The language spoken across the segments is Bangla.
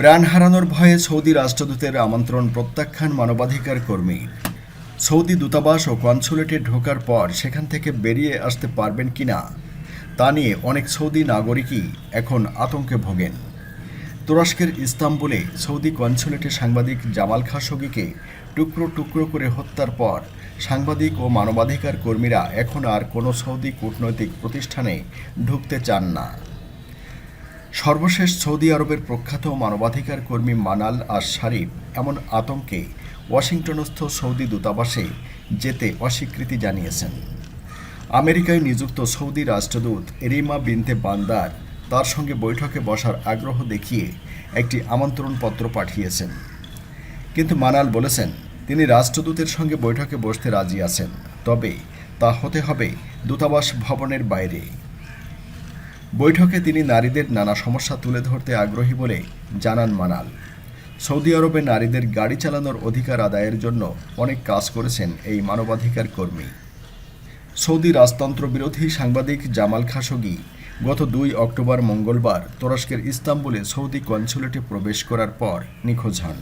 প্রাণ হারানোর ভয়ে সৌদি রাষ্ট্রদূতের আমন্ত্রণ প্রত্যাখ্যান মানবাধিকার কর্মী। সৌদি দূতাবাস ও কনসুলেটে ঢোকার পর সেখান থেকে বেরিয়ে আসতে পারবেন কিনা, তা নিয়ে অনেক সৌদি নাগরিকই এখন আতঙ্কে ভোগেন। তুরস্কের ইস্তাম্বুলে সৌদি কনসুলেটে সাংবাদিক জামাল খাশোগিকে টুকরো টুকরো করে হত্যার পর সাংবাদিক ও মানবাধিকার কর্মীরা এখন আর কোনো সৌদি কূটনৈতিক প্রতিষ্ঠানে ঢুকতে চান না। সর্বশেষ সৌদি আরবের প্রখ্যাত মানবাধিকার কর্মী মানাল আর শারিফ এমন আতঙ্কে ওয়াশিংটনস্থ সৌদি দূতাবাসে যেতে অস্বীকৃতি জানিয়েছেন। আমেরিকায় নিযুক্ত সৌদি রাষ্ট্রদূত রিমা বিনতে বান্দার তার সঙ্গে বৈঠকে বসার আগ্রহ দেখিয়ে একটি আমন্ত্রণপত্র পাঠিয়েছেন। কিন্তু মানাল বলেছেন, তিনি রাষ্ট্রদূতের সঙ্গে বৈঠকে বসতে রাজি আছেন, তবে তা হতে হবে দূতাবাস ভবনের বাইরে। বৈঠকে তিনি নারীদের নানা সমস্যা তুলে ধরতে আগ্রহী বলে জানান মানাল। সৌদি আরবে নারীদের গাড়ি চালানোর অধিকার আদায়ের জন্য অনেক কাজ করেছেন এই মানবাধিকার কর্মী। সৌদি রাজতন্ত্র বিরোধী সাংবাদিক জামাল খাশোগি গত দুই অক্টোবর মঙ্গলবার তুরস্কের ইস্তাম্বুলে সৌদি কনসুলেটে প্রবেশ করার পর নিখোঁজ হন।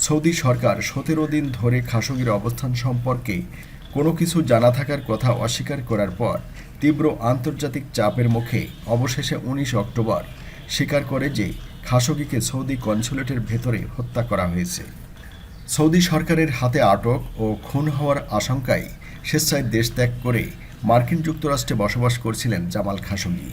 সৌদি সরকার সতেরো দিন ধরে খাশোগির অবস্থান সম্পর্কে কোনো কিছু জানা থাকার কথা অস্বীকার করার পর তীব্র আন্তর্জাতিক চাপের মুখে অবশেষে উনিশ অক্টোবর স্বীকার করে যে খাশোগিকে সৌদি কনসুলেটের ভেতরে হত্যা করা হয়েছে। সৌদি সরকারের হাতে আটক ও খুন হওয়ার আশঙ্কায় স্বেচ্ছায় দেশ ত্যাগ করে মার্কিন যুক্তরাষ্ট্রে বসবাস করছিলেন জামাল খাশোগি।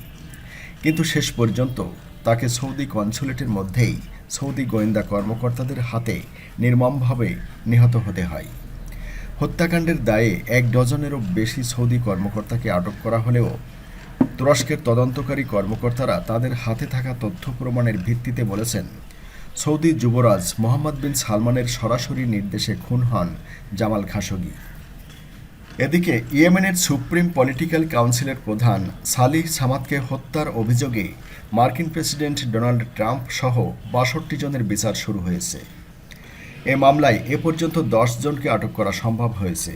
কিন্তু শেষ পর্যন্ত তাকে সৌদি কনসুলেটের মধ্যেই সৌদি গোয়েন্দা কর্মকর্তাদের হাতে নির্মমভাবে নিহত হতে হয়। হত্যাকাণ্ডের দায়ে এক ডজনেরও বেশি সৌদি কর্মকর্তাকে আটক করা হলেও তুরস্কের তদন্তকারী কর্মকর্তারা তাদের হাতে থাকা তথ্য প্রমাণের ভিত্তিতে বলেছেন, সৌদি যুবরাজ মোহাম্মদ বিন সালমানের সরাসরি নির্দেশে খুন হন জামাল খাশোগি। এদিকে ইয়েমেনের সুপ্রিম পলিটিক্যাল কাউন্সিলের প্রধান সালিহ সামাদকে হত্যার অভিযোগে মার্কিন প্রেসিডেন্ট ডোনাল্ড ট্রাম্প সহ বাষট্টি জনের বিচার শুরু হয়েছে। এ মামলায় এ পর্যন্ত দশ জনকে আটক করা সম্ভব হয়েছে।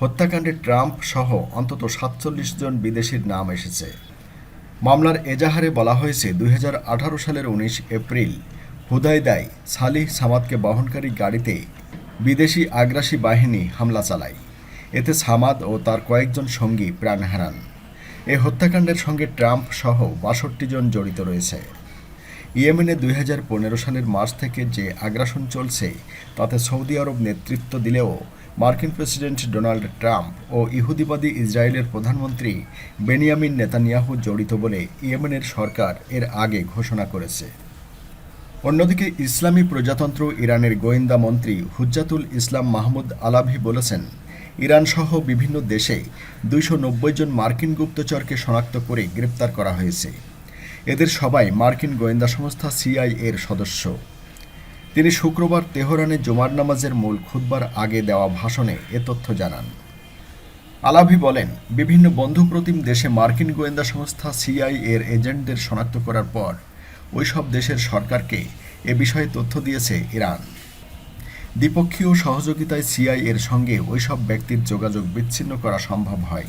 হত্যাকাণ্ডে ট্রাম্প সহ অন্তত সাতচল্লিশ জন বিদেশির নাম এসেছে। মামলার এজাহারে বলা হয়েছে, দুই হাজার আঠারো সালের উনিশ এপ্রিল হুদাইদায় সালিহ সামাদকে বহনকারী গাড়িতে বিদেশি আগ্রাসী বাহিনী হামলা চালায়। এতে সামাদ ও তার কয়েকজন সঙ্গী প্রাণ হারান। এ হত্যাকাণ্ডের সঙ্গে ট্রাম্প সহ বাষট্টি জন জড়িত রয়েছে। ইয়েমেনে দুই হাজার পনেরো সালের মার্চ থেকে যে আগ্রাসন চলছে, তাতে সৌদি আরব নেতৃত্ব দিলেও মার্কিন প্রেসিডেন্ট ডোনাল্ড ট্রাম্প ও ইহুদিবাদী ইসরায়েলের প্রধানমন্ত্রী বেনিয়ামিন নেতানিয়াহু জড়িত বলে ইয়েমেনের সরকার এর আগে ঘোষণা করেছে। অন্যদিকে ইসলামী প্রজাতন্ত্র ইরানের গোয়েন্দা মন্ত্রী হুজ্জাতুল ইসলাম মাহমুদ আলাভি বলেছেন, ইরান সহ বিভিন্ন দেশে দুইশো নব্বই জন মার্কিন গুপ্তচরকে শনাক্ত করে গ্রেপ্তার করা হয়েছে। এদের সবাই মার্কিন গোয়েন্দা সংস্থা সিআই এর সদস্য। তিনি শুক্রবার তেহরানে জুমার নামাজের মূল খুতবার আগে দেওয়া ভাষণে এ তথ্য জানান। আলাভি বলেন, বিভিন্ন বন্ধুপ্রতিম দেশে মার্কিন গোয়েন্দা সংস্থা সিআই এর এজেন্টদের শনাক্ত করার পর ওইসব দেশের সরকারকে এ বিষয়ে তথ্য দিয়েছে ইরান। দ্বিপক্ষীয় সহযোগিতায় সিআই এর সঙ্গে ওইসব ব্যক্তির যোগাযোগ বিচ্ছিন্ন করা সম্ভব হয়।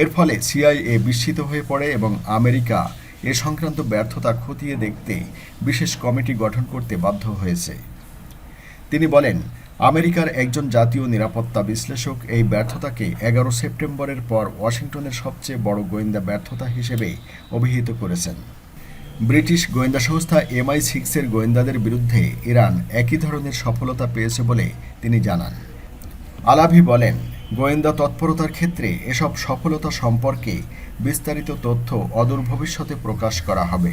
এর ফলে সিআইএ বিস্মিত হয়ে পড়ে এবং আমেরিকা এ সংক্রান্ত ব্যর্থতা খতিয়ে দেখতে বিশেষ কমিটি গঠন করতে বাধ্য হয়েছে। তিনি বলেন, আমেরিকার একজন জাতীয় নিরাপত্তা বিশ্লেষক এই ব্যর্থতাকে এগারো সেপ্টেম্বরের পর ওয়াশিংটনের সবচেয়ে বড় গোয়েন্দা ব্যর্থতা হিসেবে অভিহিত করেছেন। ব্রিটিশ গোয়েন্দা সংস্থা এমআই সিক্সের গোয়েন্দাদের বিরুদ্ধে ইরান একই ধরনের সফলতা পেয়েছে বলে তিনি জানান। আলাভি বলেন গোয়েন্দা তৎপরতার ক্ষেত্রে এসব সফলতা সম্পর্কে বিস্তারিত তথ্য অদূর ভবিষ্যতে প্রকাশ করা হবে।